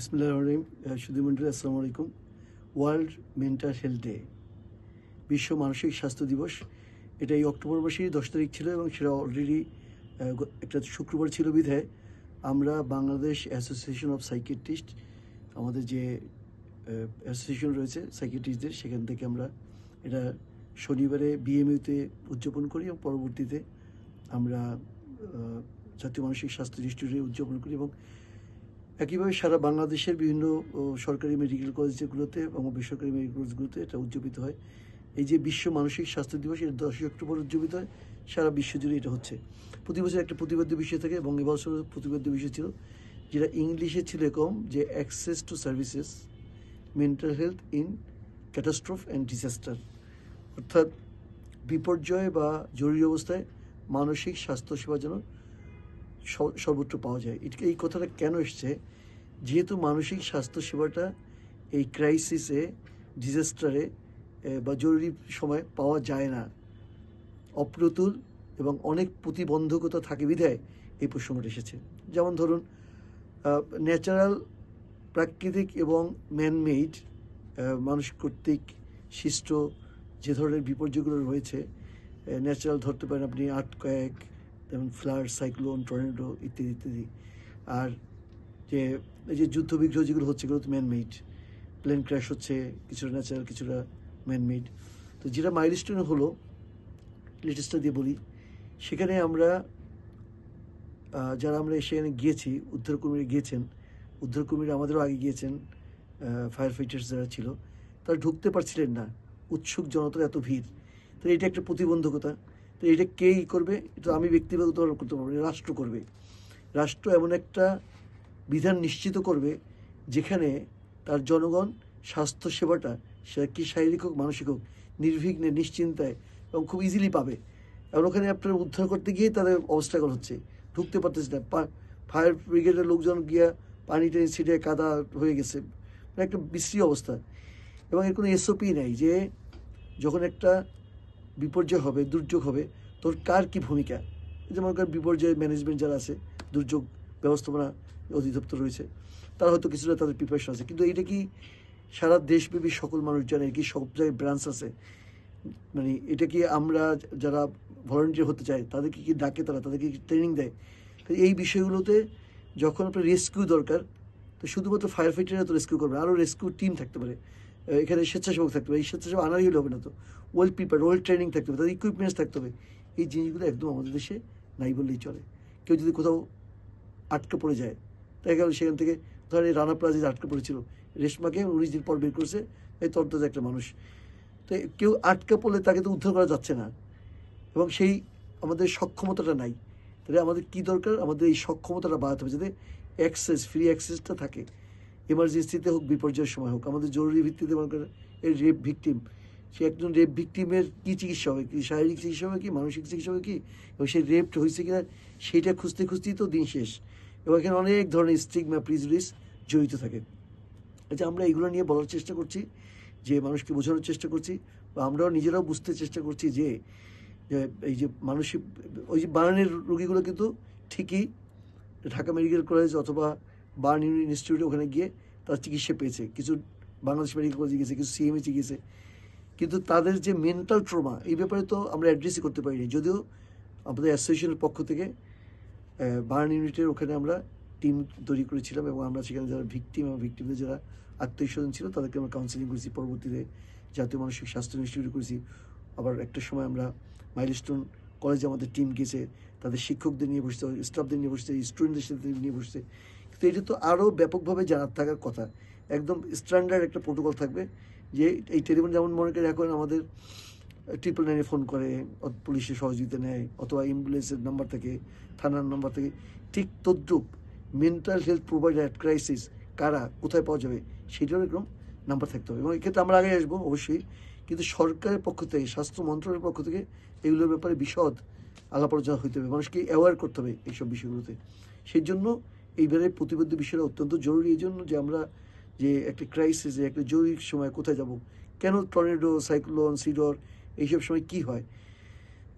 বিসমুল্লাহ সুধী আসসালামু আলাইকুম। ওয়ার্ল্ড মেন্টাল হেলথ ডে, বিশ্ব মানসিক স্বাস্থ্য দিবস। এটা এই অক্টোবর মাসেরই দশ তারিখ ছিল এবং সেটা অলরেডি একটা শুক্রবার ছিল বিধায়। আমরা বাংলাদেশ অ্যাসোসিয়েশন অফ সাইকিয়াট্রিস্ট, আমাদের যে অ্যাসোসিয়েশন রয়েছে সাইকিয়াট্রিস্টদের, সেখান থেকে আমরা এটা শনিবারে বিএমইউতে উদযাপন করি এবং পরবর্তীতে আমরা জাতীয় মানসিক স্বাস্থ্য ইনস্টিটিউটে উদযাপন করি এবং একইভাবে সারা বাংলাদেশের বিভিন্ন সরকারি মেডিকেল কলেজগুলোতে এবং বেসরকারি মেডিকেল কলেজগুলোতে এটা উদযাপিত হয়। এই যে বিশ্ব মানসিক স্বাস্থ্য দিবস, এটা দশই অক্টোবর উদযাপিত হয়। সারা বিশ্ব জুড়ে এটা হচ্ছে। প্রতি বছর একটা প্রতিবাদ্য বিষয় থাকে এবং এবছর প্রতিবাদ্য বিষয় ছিল, যেটা ইংলিশে ছিল এরকম যে access to services mental health in catastrophe and disaster অর্থাৎ বিপর্যয় বা জরুরি অবস্থায় মানসিক স্বাস্থ্যসেবা যেন সর্বত্র পাওয়া যায়। এই কথাটা কেন এসছে? যেহেতু মানসিক স্বাস্থ্য সেবাটা এই ক্রাইসিসে ডিজাস্টারে বা জরুরি সময় পাওয়া যায় না। অপ্রতুল এবং অনেক প্রতিবন্ধকতা থাকে বিধায় এই প্রসঙ্গটা এসেছে। যেমন ধরুন ন্যাচারাল প্রাকৃতিক এবং ম্যানমেড মানুষ কর্তৃক সৃষ্ট যে ধরনের বিপর্যয়গুলো রয়েছে ন্যাচারাল ধরতে পারেন আপনি আর্টকয়েক যেমন ফ্লাড সাইক্লোন, টর্নেডো ইত্যাদি ইত্যাদি। আর যে, এই যে যুদ্ধ বিগ্রহ যেগুলো হচ্ছে, এগুলো তো ম্যানমেড প্লেন ক্র্যাশ হচ্ছে, কিছুটা ন্যাচারাল কিছুটা ম্যানমেড তো যেটা মাইলস্টোন হলো লেটেস্টটা দিয়ে বলি, সেখানে আমরা যারা আমরা সেখানে গিয়েছি, উদ্ধারকর্মীরা গিয়েছেন, উদ্ধারকর্মীরা আমাদেরও আগে গিয়েছেন ফায়ার ফাইটার্স যারা ছিল, তারা ঢুকতে পারছিলেন না। উৎসুক জনতার এত ভিড়। তো এটা একটা প্রতিবন্ধকতা। তো এটা কেই করবে? এটা আমি ব্যক্তিগত করতে পারব রাষ্ট্র করবে। রাষ্ট্র এমন একটা বিধান নিশ্চিত করবে যেখানে তার জনগণ স্বাস্থ্য সেবাটা সেটা কি শারীরিক হোক, মানসিক হোক, নির্বিঘ্নে, নিশ্চিন্তায় এবং খুব ইজিলি পাবে। এবং ওখানে আপনার উদ্ধার করতে গিয়ে তাদের অবস্ট্রাগল হচ্ছে। ঢুকতে পারতেছে না। ফায়ার ব্রিগেডের লোকজন গিয়া পানি টানি ছিটে কাদা হয়ে গেছে। মানে একটা বিশ্রী অবস্থা। এবং এর কোনো এসওপি নেই যে যখন একটা বিপর্যয় হবে, দুর্যোগ হবে, তোর কার কি ভূমিকা? এই যে মনে করেন বিপর্যয় ম্যানেজমেন্ট যারা আছে, দুর্যোগ ব্যবস্থাপনা অধিদপ্তর রয়েছে, তারা হয়তো কিছুটা তাদের প্রিপারেশন আছে। কিন্তু এটা কি সারা দেশব্যাপী সকল মানুষ জানে কি সব জায়গায় ব্রাঞ্চ আছে? মানে এটা কি আমরা যারা ভলেন্টিয়ার হতে চাই, তাদেরকে কি ডাকে তারা, তাদেরকে কি ট্রেনিং দেয়? এই বিষয়গুলোতে যখন আপনার রেস্কিউ দরকার, তো শুধুমাত্র ফায়ার ফাইটাররা তো রেস্কিউ করবে আরও রেস্কিউ টিম থাকতে পারে। এখানে স্বেচ্ছাসেবক থাকতে পারে এই স্বেচ্ছাসেবক আনারই হলে হবে না তো। ওয়েল প্রিপেয়ার ওয়েল ট্রেনিং থাকতে হবে, তাদের ইকুইপমেন্টস থাকতে হবে। এই জিনিসগুলো একদম আমাদের দেশে নাই বললেই চলে। কেউ যদি কোথাও আটকে পড়ে যায়, দেখা গেল সেখান থেকে ধরেন এই রানা প্লাজা যে আটকে পড়েছিল রেশমাকে উনিশ দিন পর বের করেছে, এই তর্দাজ একটা মানুষ। তো কেউ আটকে পড়লে তাকে তো উদ্ধার করা যাচ্ছে না। এবং সেই আমাদের সক্ষমতাটা নাই। তাহলে আমাদের কি দরকার? আমাদের এই সক্ষমতাটা বাড়াতে হবে যাতে অ্যাক্সেস ফ্রি অ্যাক্সেসটা থাকে। এমার্জেন্সিতে হোক, বিপর্যয়ের সময় হোক, আমাদের জরুরি ভিত্তিতে মনে করেন এই রেপ ভিকটিম সে একজন রেপ ভিকটিমের কী চিকিৎসা হবে কি? শারীরিক চিকিৎসা হবে কি? মানসিক চিকিৎসা হবে কি? এবং সেই রেপটা হয়েছে কিনা সেইটা খুঁজতে খুঁজতেই তো দিন শেষ। এবং এখানে অনেক ধরনের স্টিগমা প্রিজুডিস জড়িত থাকে। আচ্ছা আমরা এগুলো নিয়ে বলার চেষ্টা করছি, যে মানুষকে বোঝানোর চেষ্টা করছি, বা আমরাও নিজেরাও বুঝতে চেষ্টা করছি যে এই যে মানসিক ওই যে বার্নের রোগীগুলো কিন্তু ঠিকই ঢাকা মেডিকেল কলেজ অথবা বার্ন ইনস্টিটিউটে ওখানে গিয়ে তারা চিকিৎসা পেয়েছে। কিছু বাংলাদেশ মেডিকেল কলেজে গেছে কিছু সিএমএ গেছে কিন্তু তাদের যে মেন্টাল ট্রমা এই ব্যাপারে তো আমরা অ্যাড্রেসই করতে পারিনি। যদিও আমাদের অ্যাসোসিয়েশনের পক্ষ থেকে বার্ন ইউনিটের ওখানে আমরা টিম তৈরি করেছিলাম এবং আমরা সেখানে যারা ভিকটিম এবং ভিকটিমদের যারা আত্মীয় স্বজন ছিল, তাদেরকে আমরা কাউন্সিলিং করেছি। পরবর্তীতে জাতীয় মানসিক স্বাস্থ্য ইনস্টিটিউট করেছি। আবার একটা সময় আমরা মাইলস্টোন কলেজে আমাদের টিম গেছে তাদের শিক্ষকদের নিয়ে বসতে স্টাফদের নিয়ে বসতে স্টুডেন্টদের সাথে নিয়ে বসতে কিন্তু এটা তো আরও ব্যাপকভাবে জানার থাকার কথা। একদম স্ট্যান্ডার্ড একটা প্রোটোকল থাকবে যে এই টেলিফোন যেমন মনে করে এখন আমাদের ট্রিপল নাইনে ফোন করে পুলিশের সহযোগিতা নেয়, অথবা অ্যাম্বুলেন্সের নাম্বার থেকে, থানার নাম্বার থেকে। ঠিক তদ্রুপ mental health provider at crisis কারা, কোথায় পাওয়া যাবে, সেটারও এরকম নাম্বার থাকতে হবে। এবং এক্ষেত্রে আমরা আগে আসব অবশ্যই, কিন্তু সরকারের পক্ষ থেকে, স্বাস্থ্য মন্ত্রণালয়ের পক্ষ থেকে এগুলোর ব্যাপারে বিশদ আলাপ আলোচনা হইতে হবে। মানুষকে অ্যাওয়ার করতে হবে এইসব বিষয়গুলোতে। সেই জন্য এইবারে প্রতিবদ্ধ বিষয়টা অত্যন্ত জরুরি। এই জন্য যে আমরা যে একটা ক্রাইসিস একটা জরুরি সময় কোথায় যাব? কেন টর্নেডো সাইক্লোন সিডর এইসব সময় কি হয়?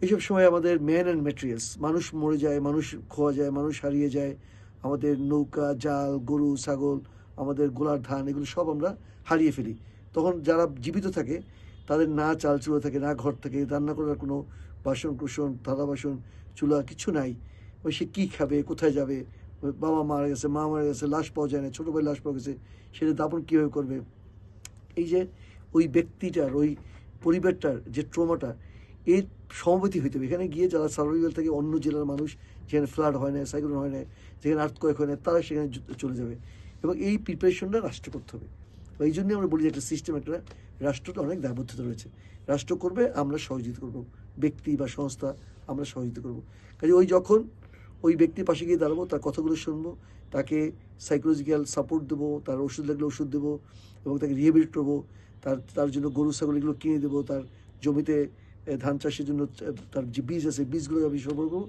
এইসব সময় আমাদের ম্যান অ্যান্ড ম্যাটেরিয়ালস মানুষ মরে যায়, মানুষ খোয়া যায়, মানুষ হারিয়ে যায়, আমাদের নৌকা, জাল, গরু, ছাগল, আমাদের গোলার ধান, এগুলো সব আমরা হারিয়ে ফেলি। তখন যারা জীবিত থাকে, তাদের না চাল চুলো থাকে, না ঘর থাকে, রান্না করার কোনো বাসন কুসন থালা বাসন চুলা কিছু নাই। সে কী খাবে, কোথায় যাবে? বাবা মারা গেছে, মা মারা গেছে, লাশ পাওয়া যায় না, ছোটো ভাই লাশ পাওয়া গেছে, সেটা দাপন কীভাবে করবে? এই যে ওই ব্যক্তিটার, ওই পরিবারটার যে ট্রমাটা, এর সমবেতি হইতে হবে। এখানে গিয়ে যারা সার্ভাইভাল থেকে, অন্য জেলার মানুষ, যেখানে ফ্লাড হয় না, সাইক্লোন হয় না, যেখানে আর্থকয়েক হয় না, তারা সেখানে চলে যাবে। এবং এই প্রিপারেশনটা রাষ্ট্র করতে হবে। এই জন্যই আমরা বলি যে একটা সিস্টেম একটা রাষ্ট্রটা অনেক দায়বদ্ধতা রয়েছে। রাষ্ট্র করবে, আমরা সহযোগিতা করব। ব্যক্তি বা সংস্থা, আমরা সহযোগিতা করব। কাজে ওই যখন ওই ব্যক্তির পাশে গিয়ে দাঁড়াবো, তার কথাগুলো শুনব, তাকে সাইকোলজিক্যাল সাপোর্ট দেবো, তার ওষুধ লাগলে ওষুধ দেবো এবং তাকে রিহেবিলিট করব, তার তার জন্য গরু, ছাগল এগুলো কিনে দেবো, তার জমিতে ধান চাষের জন্য তার যে বীজ আছে, বীজগুলো আমি সরবরাহ করব,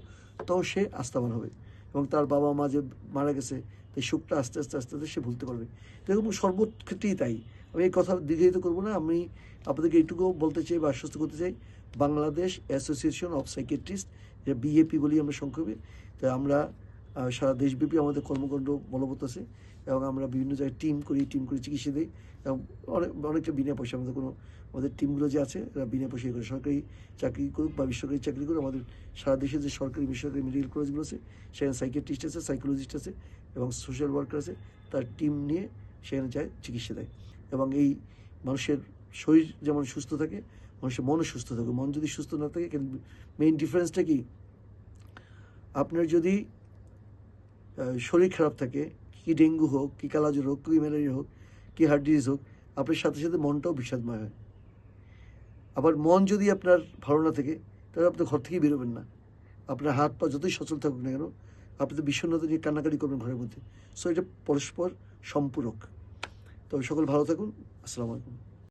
তখন সে আস্থাবান হবে এবং তার বাবা মা যে মারা গেছে এই সুখটা আস্তে আস্তে আস্তে আস্তে সে ভুলতে পারবে। এরকম সর্বক্ষেত্রেই তাই। আমি এই কথা দীর্ঘায়িত করব না, আমি আপনাদেরকে এইটুকু বলতে চাই বা আশ্বস্ত করতে চাই, বাংলাদেশ অ্যাসোসিয়েশন অফ সাইকেট্রিস্ট যেটা বিএপি বলি আমরা সংক্ষেপে। তো আমরা সারা দেশব্যাপী আমাদের কর্মকাণ্ড বলবৎ আছে এবং আমরা বিভিন্ন জায়গায় টিম করি টিম করে চিকিৎসা দিই এবং অনেক, অনেকটা বিনা পয়সা আমাদের কোনো আমাদের টিমগুলো যে আছে, এরা বিনা পয়সায় করে সরকারি চাকরি করুক বা বেসরকারি চাকরি করুক, আমাদের সারা দেশে যে সরকারি, বেসরকারি মেডিকেল কলেজগুলো আছে, সেখানে সাইকিয়াট্রিস্ট আছে সাইকোলজিস্ট আছে এবং সোশ্যাল ওয়ার্কার আছে, তার টিম নিয়ে সেখানে যায়, চিকিৎসা দেয়। এবং এই মানুষের শরীর যেমন সুস্থ থাকে মানুষের মনও সুস্থ থাকে, মন যদি সুস্থ না থাকে মেইন ডিফারেন্সটা কি? আপনার যদি শরীর খারাপ থাকে, কি ডেঙ্গু হোক, কি কালাজ্বর হোক, কি ম্যালেরিয়া হোক, কি হার্ট ডিজিজ হোক, আপনার সাথে সাথে মনটাও বিষাদময় হয়। আবার মন যদি আপনার ভালো না থাকে, তাহলে আপনি ঘর থেকেই বেরোবেন না। আপনার হাত পা যতই সচল থাকুক না কেন, আপনি তো বিষণ্ণতা নিয়ে কান্নাকাটি করবেন ঘরের মধ্যে। সো এটা পরস্পর সম্পূরক। তবে সকল ভালো থাকুন। আসসালামু আলাইকুম।